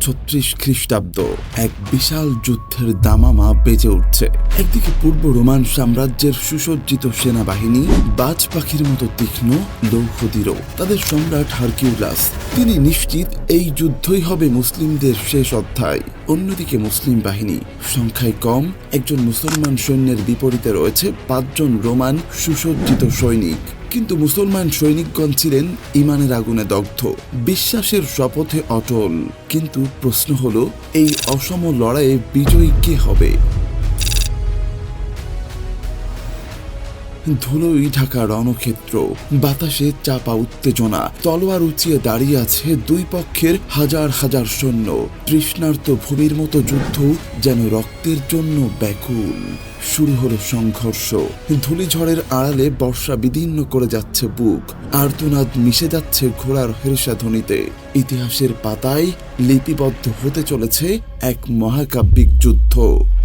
ছত্রিশ খ্রিস্টাব্দ এক বিশাল যুদ্ধের দামামা বেজে উঠছে। একদিকে পূর্ব রোমান সাম্রাজ্যের সুসজ্জিত সেনাবাহিনী, বাজ পাখির মতো তীক্ষ্ণ লৌহদীর তাদের সম্রাট হারকিউলাস। তিনি নিশ্চিত এই যুদ্ধই হবে মুসলিমদের শেষ অধ্যায়। অন্যদিকে মুসলিম বাহিনী সংখ্যায় কম, একজন মুসলমান সৈন্যের বিপরীতে রয়েছে পাঁচজন রোমান সুসজ্জিত সৈনিক। কিন্তু মুসলমান সৈনিকগণ ছিলেন ইমানের আগুনে দগ্ধ, বিশ্বাসের শপথে অটল। কিন্তু প্রশ্ন হলো, এই অসম লড়াইয়ে বিজয়ী কে হবে? ধুলোই ঢাকা রণক্ষেত্র, বাতাসে চাপা উত্তেজনা, তলোয়ার উঁচিয়ে দাঁড়িয়ে আছে দুই পক্ষের হাজার হাজার সৈন্য। তৃষ্ণার্ত ভূমির মতো যুদ্ধ যেন রক্তের জন্য ব্যাকুল। শুরু হলো সংঘর্ষ। ধূলিঝড়ের আড়ালে বর্ষা বিদীর্ণ করে যাচ্ছে বুক। আর্তনাদ মিশে যাচ্ছে ঘোড়ার হেরসাধ্বনিতে ইতিহাসের পাতায় লিপিবদ্ধ হতে চলেছে এক মহাকাব্যিক যুদ্ধ।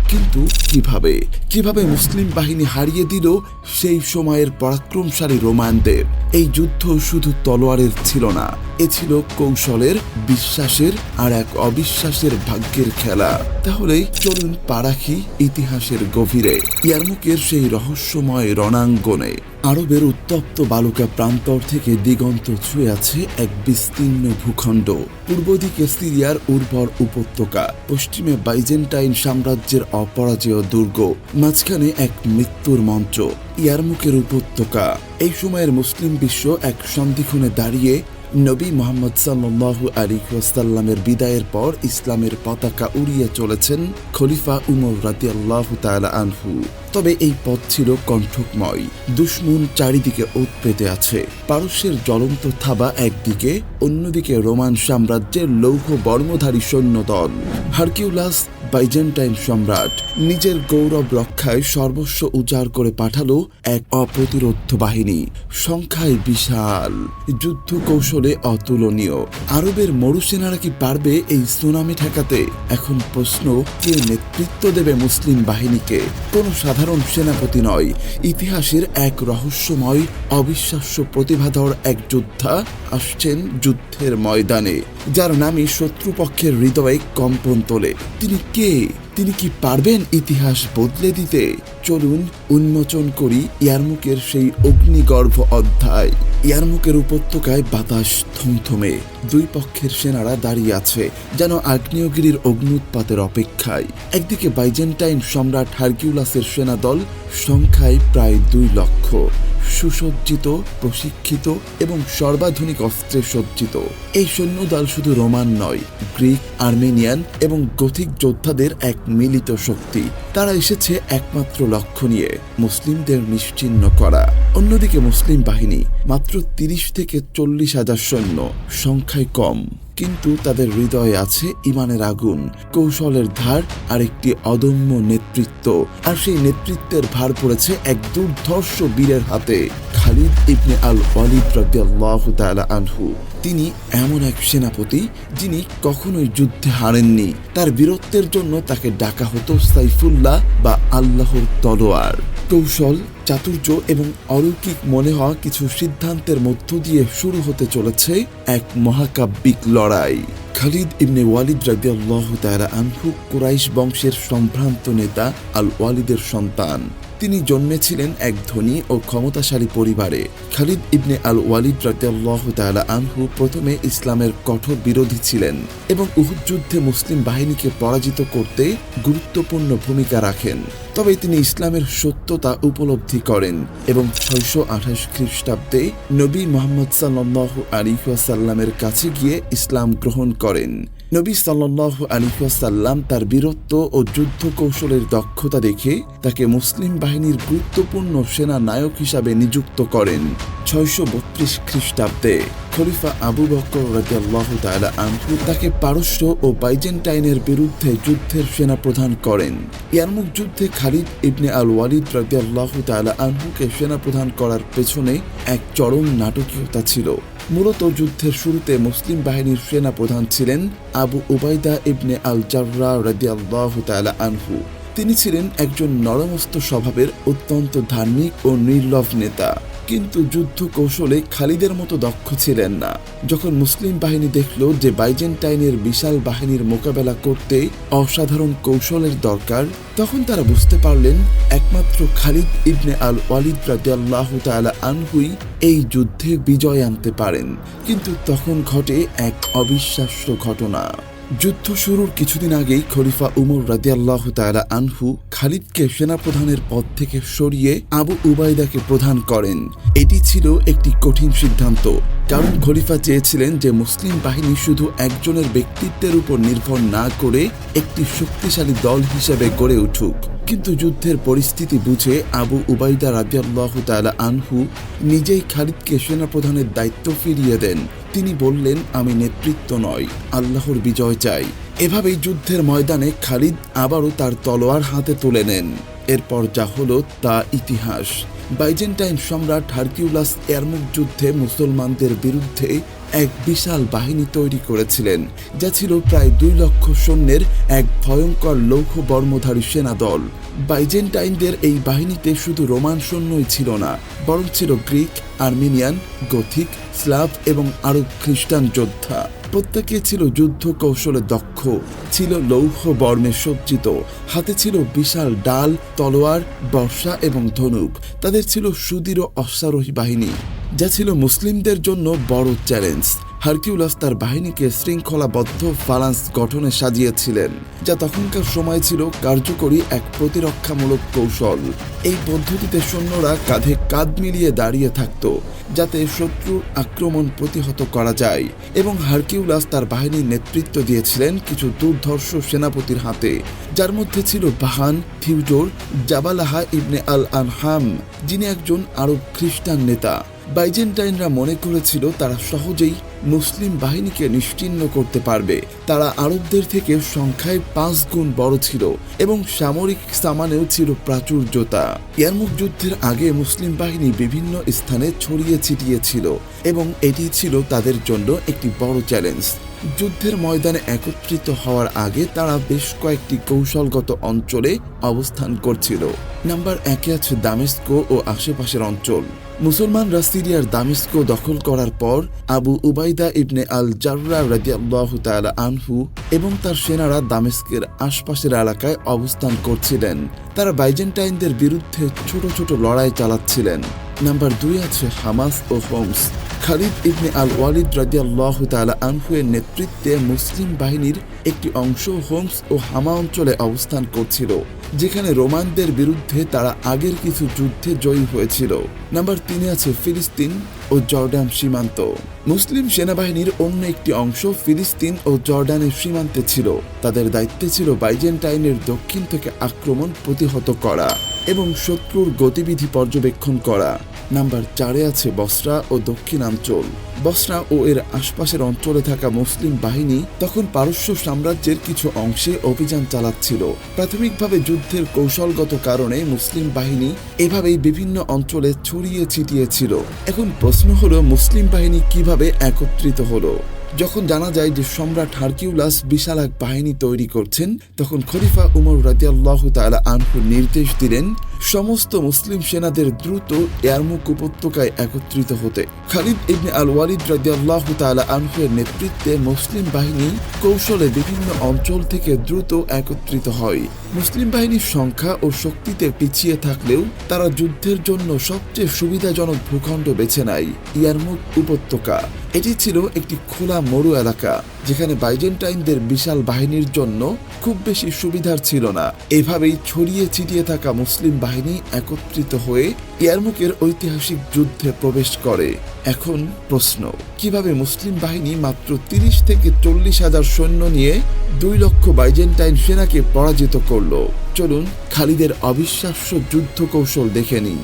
কিন্তু কীভাবে? কীভাবে মুসলিম বাহিনী হারিয়ে দিল সেই সময়ের পরাক্রমশালী রোমানদের? এই যুদ্ধ শুধু তলোয়ারের ছিল না, এ ছিল কৌশলের, বিশ্বাসের আর এক অবিশ্বাসের ভাগ্যের খেলা। তাহলে চলুন পারাখি ইতিহাসের গভীরে, ইয়ারমুকের সেই রহস্যময় রণাঙ্গনে। আরবের উত্তপ্ত বালুকা প্রান্তর থেকে দিগন্ত ছুঁয়ে আছে এক বিস্তীর্ণ ভূখণ্ড। পূর্ব দিকে সিরিয়ার উর্বর উপত্যকা, পশ্চিমে বাইজেন্টাইন সাম্রাজ্যের অপরাজেয় দুর্গ, মাঝখানে এক মৃত্যুর মঞ্চ ইয়ারমুকের উপত্যকা। এই সময়ের মুসলিম বিশ্ব এক সন্ধিক্ষণে দাঁড়িয়ে নবী মোহাম্মদ সাল্লাল্লাহু আলাইহি ওয়াসাল্লামের বিদায়ের পর ইসলামের পতাকা উড়িয়ে চলেছেন খলিফা উমর রাদিয়াল্লাহু তাআলা আনহু। তবে এই পথ ছিল কণ্ঠকময়। দুশ্মন চারিদিকে ওত পেতে আছে। পারস্যের জ্বলন্ত থাবা একদিকে, অন্যদিকে রোমান সাম্রাজ্যের লৌহ বর্মধারী সৈন্যদল। হারকিউলাস, বাইজেন্টাইন সম্রাট, নিজের গৌরব রক্ষায় সর্বস্ব উজাড় করে পাঠালো এক অপ্রতিরোধ বাহিনী। সংখ্যায় বিশাল। যুদ্ধ কৌশলে অতুলনীয়। আরবের মরুসেনারা কি পারবে এই সুনামি ঠেকাতে? এখন প্রশ্ন, কে নেতৃত্ব দেবে মুসলিম বাহিনীকে? কোন সাধারণ সেনাপতি নয়, ইতিহাসের এক রহস্যময় অবিশ্বাস্য প্রতিভাধর এক যোদ্ধা আসছেন যুদ্ধের ময়দানে, যার নামই শত্রুপক্ষের হৃদয়ে কম্পন তোলে। তিনি কে? তিনি কি পারবেন ইতিহাস বদলে দিতে? চলুন উন্মোচন করি ইয়ারমুকের সেই অগ্নিগর্ভ অধ্যায়। ইয়ারমুকের উপত্যকায় বাতাস থমথমে। দুই পক্ষের সেনারা দাঁড়িয়ে আছে, যেন আগ্নেয়গিরির অগ্নুৎপাতের অপেক্ষায়। একদিকে বাইজেন্টাইন সম্রাট হারকিউলাসের সেনাদল, সংখ্যায় প্রায় দুই লক্ষ। সুসজ্জিত, প্রশিক্ষিত এবং সর্বাধুনিক অস্ত্রে সজ্জিত। এই সৈন্যদল শুধু রোমান নয়, গ্রিক, আর্মেনিয়ান এবং গথিক যোদ্ধাদের এক মিলিত শক্তি। তারা এসেছে একমাত্র লক্ষ্য নিয়ে, মুসলিমদের নিশ্চিহ্ন করা। অন্যদিকে মুসলিম বাহিনী মাত্র তিরিশ থেকে চল্লিশ হাজার সৈন্য, সংখ্যায় কম। কিন্তু তাদের হৃদয়ে আছে ইমানের আগুন, কৌশলের ধার আর একটি অদম্য নেতৃত্ব। আর সেই নেতৃত্বের ভার পড়েছে এক দুর্ধর্ষ বীরের হাতে, খালিদ ইবনে আল ওয়ালিদ রাদিয়াল্লাহু তাআলা আনহু। তিনি এমন এক সেনাপতি যিনি কখনোই যুদ্ধে হারেননি। তার বীরত্বের জন্য তাকে ডাকা হতো সাইফুল্লাহ বা আল্লাহর তলোয়ার। কৌশল, চাতুর্য এবং অলৌকিক মনে হওয়া কিছু সিদ্ধান্তের মধ্য দিয়ে শুরু হতে চলেছে এক মহাকাব্যিক লড়াই। খালিদ ইবনে ওয়ালিদ রাদিয়াল্লাহ তাআলা আনহু কুরাইশ বংশের সম্ভ্রান্ত নেতা আল ওয়ালিদের সন্তান। তিনি জন্মেছিলেন এক ধনী ও ক্ষমতাশালী পরিবারে। খালিদ ইবনে আল ওয়ালিদ রাদিয়াল্লাহু তাআলা আনহু প্রথমে ইসলামের কঠোর বিরোধী ছিলেন এবং উহুদ যুদ্ধে মুসলিম বাহিনীকে পরাজিত করতে গুরুত্বপূর্ণ ভূমিকা রাখেন। তবে তিনি ইসলামের সত্যতা উপলব্ধি করেন এবং ছয়শো আঠাশ খ্রিস্টাব্দে নবী মোহাম্মদ সাল্লাহ আলিহাসাল্লামের কাছে গিয়ে ইসলাম গ্রহণ করেন। নবী সাল্লাহ আলিহাসাল্লাম তার বীরত্ব ও যুদ্ধ কৌশলের দক্ষতা দেখে তাকে মুসলিম বাহিনীর গুরুত্বপূর্ণ সেনা নায়ক হিসাবে নিযুক্ত করেন ছয়শো বত্রিশ খ্রিস্টাব্দে। খলিফা আবু বকর রাদিয়াল্লাহ তাআলা আনহু তাকে পারস্য ও বাইজেন্টাইনের বিরুদ্ধে যুদ্ধের সেনা প্রধান করেন। ইয়ারমুক যুদ্ধে খালিদ ইবনে আল ওয়ালিদ রাদিয়াল্লাহ তাআলা আনহুকে সেনা প্রধান করার পেছনে এক চরম নাটকীয়তা ছিল। মূলত যুদ্ধের শুরুতে মুসলিম বাহিনীর সেনা প্রধান ছিলেন আবু উবাইদা ইবনে আল জাররা রাদিয়াল্লাহু আনহু। তিনি ছিলেন একজন নরমস্ত স্বভাবের অত্যন্ত ধার্মিক ও নির্লভ নেতা। কিন্তু যুদ্ধ কৌশলে খালিদের মতো দক্ষ ছিলেন না। যখন মুসলিম বাহিনী দেখল যে বাইজেন্টাইনের বিশাল বাহিনীর মোকাবেলা করতে অসাধারণ কৌশলের দরকার, তখন তারা বুঝতে পারলেন একমাত্র খালিদ ইবনে আল ওয়ালিদ রাদিয়াল্লাহ তাআলা আনহুই এই যুদ্ধে বিজয় আনতে পারেন। কিন্তু তখন ঘটে এক অবিশ্বাস্য ঘটনা। যুদ্ধ শুরুর কিছুদিন আগেই খলিফা উমর রাদিয়াল্লাহ তাআলা আনহু খালিদকে সেনাপ্রধানের পদ থেকে সরিয়ে আবু উবাইদাকে প্রধান করেন। এটি ছিল একটি কঠিন সিদ্ধান্ত, কারণ খলিফা চেয়েছিলেন যে মুসলিম বাহিনী শুধু একজনের ব্যক্তিত্বের উপর নির্ভর না করে একটি শক্তিশালী দল হিসেবে গড়ে উঠুক। কিন্তু যুদ্ধের পরিস্থিতি বুঝে আবু উবাইদা রাদিয়াল্লাহ তাআলা আনহু নিজেই খালিদকে সেনাপ্রধানের দায়িত্ব ফিরিয়ে দেন। তিনি বললেন, আমি নেতৃত্ব নয় আল্লাহর বিজয় চাই। এভাবেই যুদ্ধের ময়দানে খালিদ আবারও তার তলোয়ার হাতে তুলে নেন। এরপর যা হলো তা ইতিহাস। বাইজেন্টাইন সম্রাট হারকিউলাস এরমুক যুদ্ধে মুসলমানদের বিরুদ্ধে এক বিশাল বাহিনী তৈরি করেছিলেন, যা ছিল প্রায় দুই লক্ষ সৈন্যের এক ভয়ঙ্কর লৌহ বর্মধারী সেনা দল। বাইজেন্টাইনদের এই বাহিনীতে শুধু রোমান সৈন্যই ছিল না, বরং ছিল গ্রিক আর্মেনিয়ান, গথিক, স্লাভ এবং আরব খ্রিস্টান যোদ্ধা। প্রত্যেকে ছিল যুদ্ধ কৌশলে দক্ষ, ছিল লৌহ বর্ণে সজ্জিত, হাতে ছিল বিশাল ডাল, তলোয়ার, বর্ষা এবং ধনুক, তাদের ছিল সুদৃঢ় অশ্বারোহী বাহিনী। যা ছিল মুসলিমদের জন্য বড় চ্যালেঞ্জ হারকিউলাস তার বাহিনীকে শৃঙ্খলাবদ্ধ ফালান্স গঠনে সাজিয়েছিলেন, যা তখনকার সময় ছিল কার্যকরী এক প্রতিরক্ষামূলক কৌশল। এই পদ্ধতিতে সৈন্যরা কাঁধে কাঁধ মিলিয়ে দাঁড়িয়ে থাকত, যাতে শত্রুর আক্রমণ প্রতিহত করা যায়, এবং হারকিউলাস তার বাহিনীর নেতৃত্ব দিয়েছিলেন কিছু দুর্ধর্ষ সেনাপতির হাতে, যার মধ্যে ছিল বাহান, থিউজোর, জাবালাহা ইবনে আল আনহাম যিনি একজন আরব খ্রিস্টান নেতা। বাইজেন্টাইনরা মনে করেছিল তারা সহজেই মুসলিম বাহিনীকে নিশ্চিহ্ন করতে পারবে। তারা আরবদের থেকে সংখ্যায় পাঁচ গুণ বড় ছিল এবং সামরিক সামানেও ছিল প্রাচুর্যতা। ইয়ারমুক যুদ্ধের আগে মুসলিম বাহিনী বিভিন্ন স্থানে ছড়িয়ে ছিটিয়ে ছিল এবং এটি ছিল তাদের জন্য একটি বড় চ্যালেঞ্জ। যুদ্ধের ময়দানে একত্রিত হওয়ার আগে তারা বেশ কয়েকটি কৌশলগত অঞ্চলে অবস্থান করছিল। নাম্বার একে আছে দামেস্কো ও আশেপাশের অঞ্চল। মুসলমানরা সিরিয়ার দামেস্কো দখল করার পর আবু উবাইদা ইবনে আল জাররা রাদিয়াল্লাহু তাআলা আনহু এবং তার সেনারা দামেস্কের আশপাশের এলাকায় অবস্থান করছিলেন। তারা বাইজেন্টাইনদের বিরুদ্ধে ছোট ছোট লড়াই চালাচ্ছিলেন। নাম্বার দুই আছে হামাস ও হোমস খালিদ ইবনে আল ওয়ালিদ রাদিয়াল্লাহ তাআলা আনহু এর নেতৃত্বে মুসলিম বাহিনীর একটি অংশ হোমস ও হামা অঞ্চলে অবস্থান করছিল। যেখানে রোমানদের বিরুদ্ধে তারা আগের কিছু যুদ্ধে জয়ী হয়েছিল। নাম্বার তিনে আছে ফিলিস্তিন ও জর্ডান সীমান্ত। মুসলিম সেনাবাহিনীর অন্য একটি অংশ ফিলিস্তিন ও জর্ডানের সীমান্তে ছিল। তাদের দায়িত্বে ছিল বাইজেন্টাইনের দক্ষিণ থেকে আক্রমণ প্রতিহত করা। এবং শত্রুর গতিবিধি পর্যবেক্ষণ করা। নাম্বার চারে আছে বসরা ও দক্ষিণাঞ্চল। বসরা ও এর আশপাশের অঞ্চলে থাকা মুসলিম বাহিনী তখন পারস্য সাম্রাজ্যের কিছু অংশে অভিযান চালাচ্ছিল। প্রাথমিকভাবে যুদ্ধের কৌশলগত কারণে মুসলিম বাহিনী এভাবেই বিভিন্ন অঞ্চলে ছড়িয়ে ছিটিয়ে ছিল এখন প্রশ্ন হলো, মুসলিম বাহিনী কীভাবে একত্রিত হলো? যখন জানা যায় যে সম্রাট হারকিউলাস বিশাল এক বাহিনী তৈরি করছেন, তখন খলিফা উমর রাদিয়াল্লাহু তাআলা আনহু নির্দেশ দিলেন, সমস্ত মুসলিম সেনাদের দ্রুত ইয়ারমুক উপত্যকায় একত্রিত হতে। খালিদ ইবনে আল ওয়ালিদ রাদিয়াল্লাহু তাআলা আনহু এর নেতৃত্বে মুসলিম বাহিনী কৌশলে বিভিন্ন অঞ্চল থেকে দ্রুত একত্রিত হয়। মুসলিম বাহিনীর সংখ্যা ও শক্তিতে পিছিয়ে থাকলেও তারা যুদ্ধের জন্য সবচেয়ে সুবিধাজনক ভূখণ্ড বেছে নেয় ইয়ারমুক উপত্যকা। এটি ছিল একটি খোলা মরু এলাকা, যেখানে বাইজেন্টাইনদের বিশাল বাহিনীর জন্য খুব বেশি সুবিধার ছিল না। এভাবেই ছড়িয়ে ছিটিয়ে থাকা মুসলিম বাহিনী একত্রিত হয়ে ইয়ারমুকের ঐতিহাসিক যুদ্ধে প্রবেশ করে। এখন প্রশ্ন, কীভাবে মুসলিম বাহিনী মাত্র তিরিশ থেকে চল্লিশ হাজার সৈন্য নিয়ে দুই লক্ষ বাইজেন্টাইন সেনাকে পরাজিত করল? চলুন খালিদের অবিশ্বাস্য যুদ্ধ কৌশল দেখে নিন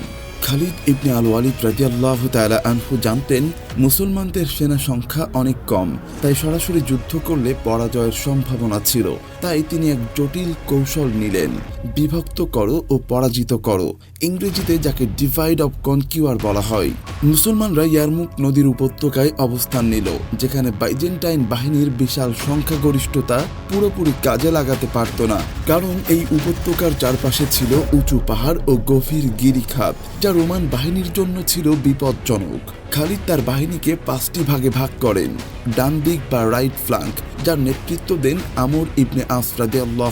খালিদ ইবনে আল ওয়ালিদ রাজিয়াল্লাহ তালা আনহু জানতেন, মুসলমানদের সেনা সংখ্যা অনেক কম, তাই সরাসরি যুদ্ধ করলে পরাজয়ের সম্ভাবনা ছিল। তাই তিনি এক জটিল কৌশল নিলেন। বিভক্ত করো ও পরাজিত করো। ইংরেজিতে যাকে ডিভাইড অব কনকিউয়ার বলা হয়। মুসলমানরা ইয়ারমুক নদীর উপত্যকায় অবস্থান নিল, যেখানে বাইজেন্টাইন বাহিনীর বিশাল সংখ্যাগরিষ্ঠতা পুরোপুরি কাজে লাগাতে পারত না। কারণ এই উপত্যকার চারপাশে ছিল উঁচু পাহাড় ও গভীর গিরিখাত যা রোমান বাহিনীর জন্য ছিল বিপজ্জনক। খালিদ তার বাহিনীকে পাঁচটি ভাগে ভাগ করেন, ডান দিক বা রাইট ফ্লাঙ্ক যার নেতৃত্ব দেন আমর ইবনে আসরাদে আল্লাহ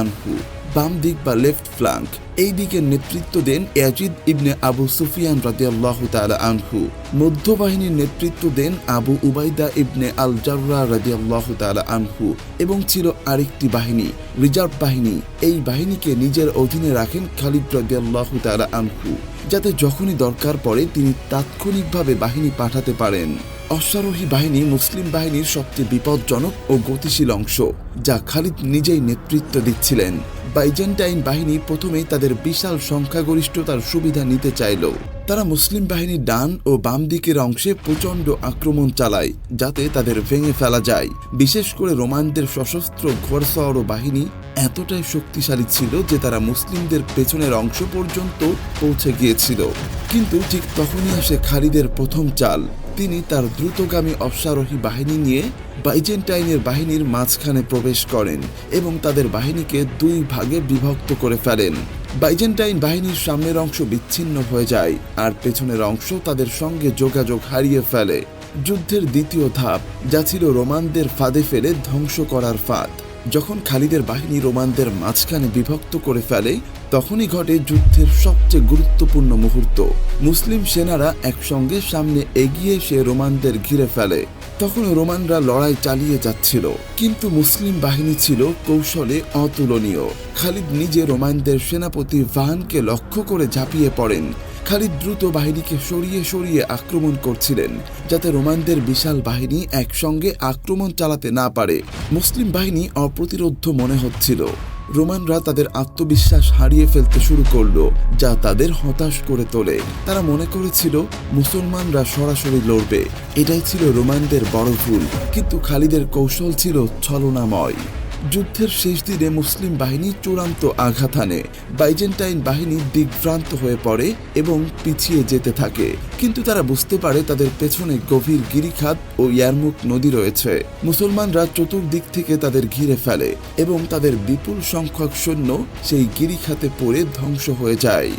আনহু। বাম দিক বা লেফট ফ্লাঙ্ক এই দিকের নেতৃত্ব দেন ইয়াজিদ ইবনে আবু সুফিয়ান রাদি আল্লাহ তালা আনহু। মধ্য বাহিনীর নেতৃত্ব দেন আবু উবাইদা ইবনে আল জাররা রাদি আল্লাহ তালা আনহু এবং ছিল আরেকটি বাহিনী, রিজার্ভ বাহিনী। এই বাহিনীকে নিজের অধীনে রাখেন খালিদ রাদি আল্লাহ তালা আনহু, যাতে যখনই দরকার পড়ে তিনি তাৎক্ষণিকভাবে বাহিনী পাঠাতে পারেন। অশ্বারোহী বাহিনী মুসলিম বাহিনীর সবচেয়ে বিপজ্জনক ও গতিশীল অংশ, যা খালিদ নিজেই নেতৃত্ব দিচ্ছিলেন। বাইজেন্টাইন বাহিনী প্রথমেই তাদের বিশাল সংখ্যাগরিষ্ঠতার সুবিধা নিতে চাইল। তারা মুসলিম বাহিনীর ডান ও বাম দিকের অংশে প্রচণ্ড আক্রমণ চালায়, যাতে তাদের ভেঙে ফেলা যায়। বিশেষ করে রোমানদের সশস্ত্র ঘোড়সওয়ার বাহিনী এতটাই শক্তিশালী ছিল যে তারা মুসলিমদের পেছনের অংশ পর্যন্ত পৌঁছে গিয়েছিল। কিন্তু ঠিক তখনই আসে খালিদের প্রথম চাল। তিনি তার দ্রুতগামী অশ্বারোহী বাহিনী নিয়ে বাইজেন্টাইনের বাহিনীর মাঝখানে প্রবেশ করেন এবং তাদের বাহিনীকে দুই ভাগে বিভক্ত করে ফেলেন। বাইজেন্টাইন বাহিনীর সামনের অংশ বিচ্ছিন্ন হয়ে যায়, আর পেছনের অংশ তাদের সঙ্গে যোগাযোগ হারিয়ে ফেলে। যুদ্ধের দ্বিতীয় ধাপ, যা ছিল রোমানদের ফাঁদে ফেলে ধ্বংস করার ফাঁদ। যখন খালিদের বাহিনী রোমানদের মাঝখানে বিভক্ত করে ফেলে, তখনই ঘটে যুদ্ধের সবচেয়ে গুরুত্বপূর্ণ মুহূর্ত। মুসলিম সেনারা একসঙ্গে সামনে এগিয়ে এসে রোমানদের ঘিরে ফেলে। তখন রোমানরা লড়াই চালিয়ে যাচ্ছিল, কিন্তু মুসলিম বাহিনী ছিল কৌশলে অতুলনীয়। খালিদ নিজে রোমানদের সেনাপতি ভানকে লক্ষ্য করে ঝাঁপিয়ে পড়েন। খালিদ দ্রুত বাহিনীকে সরিয়ে সরিয়ে আক্রমণ করছিলেন, যাতে রোমানদের বিশাল বাহিনী একসঙ্গে আক্রমণ চালাতে না পারে। মুসলিম বাহিনী অপ্রতিরোধ্য মনে হচ্ছিল। রোমানরা তাদের আত্মবিশ্বাস হারিয়ে ফেলতে শুরু করল, যা তাদের হতাশ করে তোলে। তারা মনে করেছিল, মুসলমানরা সরাসরি লড়বে। এটাই ছিল রোমানদের বড় ভুল, কিন্তু খালিদের কৌশল ছিল ছলনাময়। যুদ্ধের শেষ দিনে মুসলিম বাহিনী চূড়ান্ত আঘাত হানে। বাইজেন্টাইন বাহিনী দিগ্ভ্রান্ত হয়ে পড়ে এবং পিছিয়ে যেতে থাকে। কিন্তু তারা বুঝতে পারে তাদের পেছনে গভীর গিরিখাত ও ইয়ারমুক নদী রয়েছে। মুসলমানরা চতুর্দিক থেকে তাদের ঘিরে ফেলে এবং তাদের বিপুল সংখ্যক সৈন্য সেই গিরিখাতে পড়ে ধ্বংস হয়ে যায়।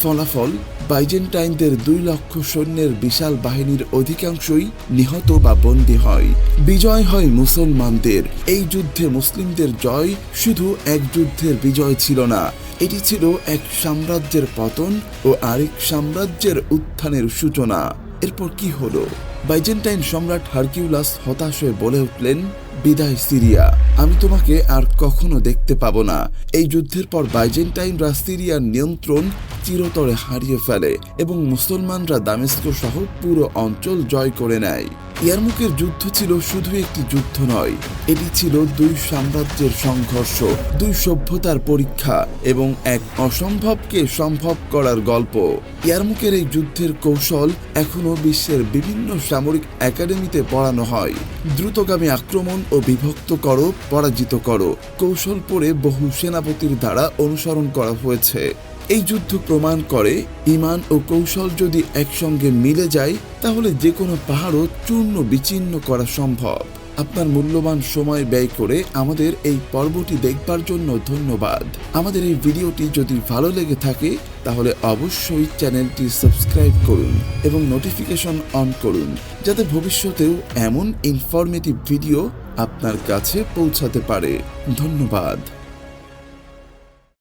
ফলাফল বাইজেন্টাইনদের দুই লক্ষ সৈন্যের বিশাল বাহিনীর অধিকাংশই নিহত বা বন্দী হয়। বিজয় হয় মুসলমানদের। এই যুদ্ধে মুসলিমদের জয় শুধু এক যুদ্ধের বিজয় ছিল না, এটি ছিল এক সাম্রাজ্যের পতন ও আরেক সাম্রাজ্যের উত্থানের সূচনা। এরপর কি হলো? বাইজেন্টাইন সম্রাট হারকিউলাস হতাশ হয়ে বলে উঠলেন বিদায়, সিরিয়া। আমি তোমাকে আর কখনো দেখতে পাবো না। এই যুদ্ধের পর বাইজেন্টাইনরা সিরিয়ার নিয়ন্ত্রণ চিরতরে হারিয়ে ফেলে এবং মুসলমানরা দামেস্ক সহ পুরো অঞ্চল জয় করে নেয়। ইয়ারমুকের যুদ্ধ ছিল শুধু একটি যুদ্ধ নয়। এটি ছিল দুই সাম্রাজ্যের সংঘর্ষ, দুই সভ্যতার পরীক্ষা এবং এক অসম্ভবকে সম্ভব করার গল্প। ইয়ারমুকের এই যুদ্ধের কৌশল এখনও বিশ্বের বিভিন্ন সামরিক একাডেমিতে পড়ানো হয়। দ্রুতগামী আক্রমণ ও বিভক্ত করো, পরাজিত করো। কৌশল পড়ে বহু সেনাপতির দ্বারা অনুসরণ করা হয়েছে। এই যুদ্ধ প্রমাণ করে ইমান ও কৌশল যদি একসঙ্গে মিলে যায়, তাহলে যে কোনো পাহাড়ও চূর্ণ বিচ্ছিন্ন করা সম্ভব। আপনার মূল্যবান সময় ব্যয় করে আমাদের এই পর্বটি দেখবার জন্য ধন্যবাদ। আমাদের এই ভিডিওটি যদি ভালো লেগে থাকে, তাহলে অবশ্যই চ্যানেলটি সাবস্ক্রাইব করুন এবং নোটিফিকেশন অন করুন, যাতে ভবিষ্যতেও এমন ইনফরমেটিভ ভিডিও আপনার কাছে পৌঁছাতে পারে। ধন্যবাদ।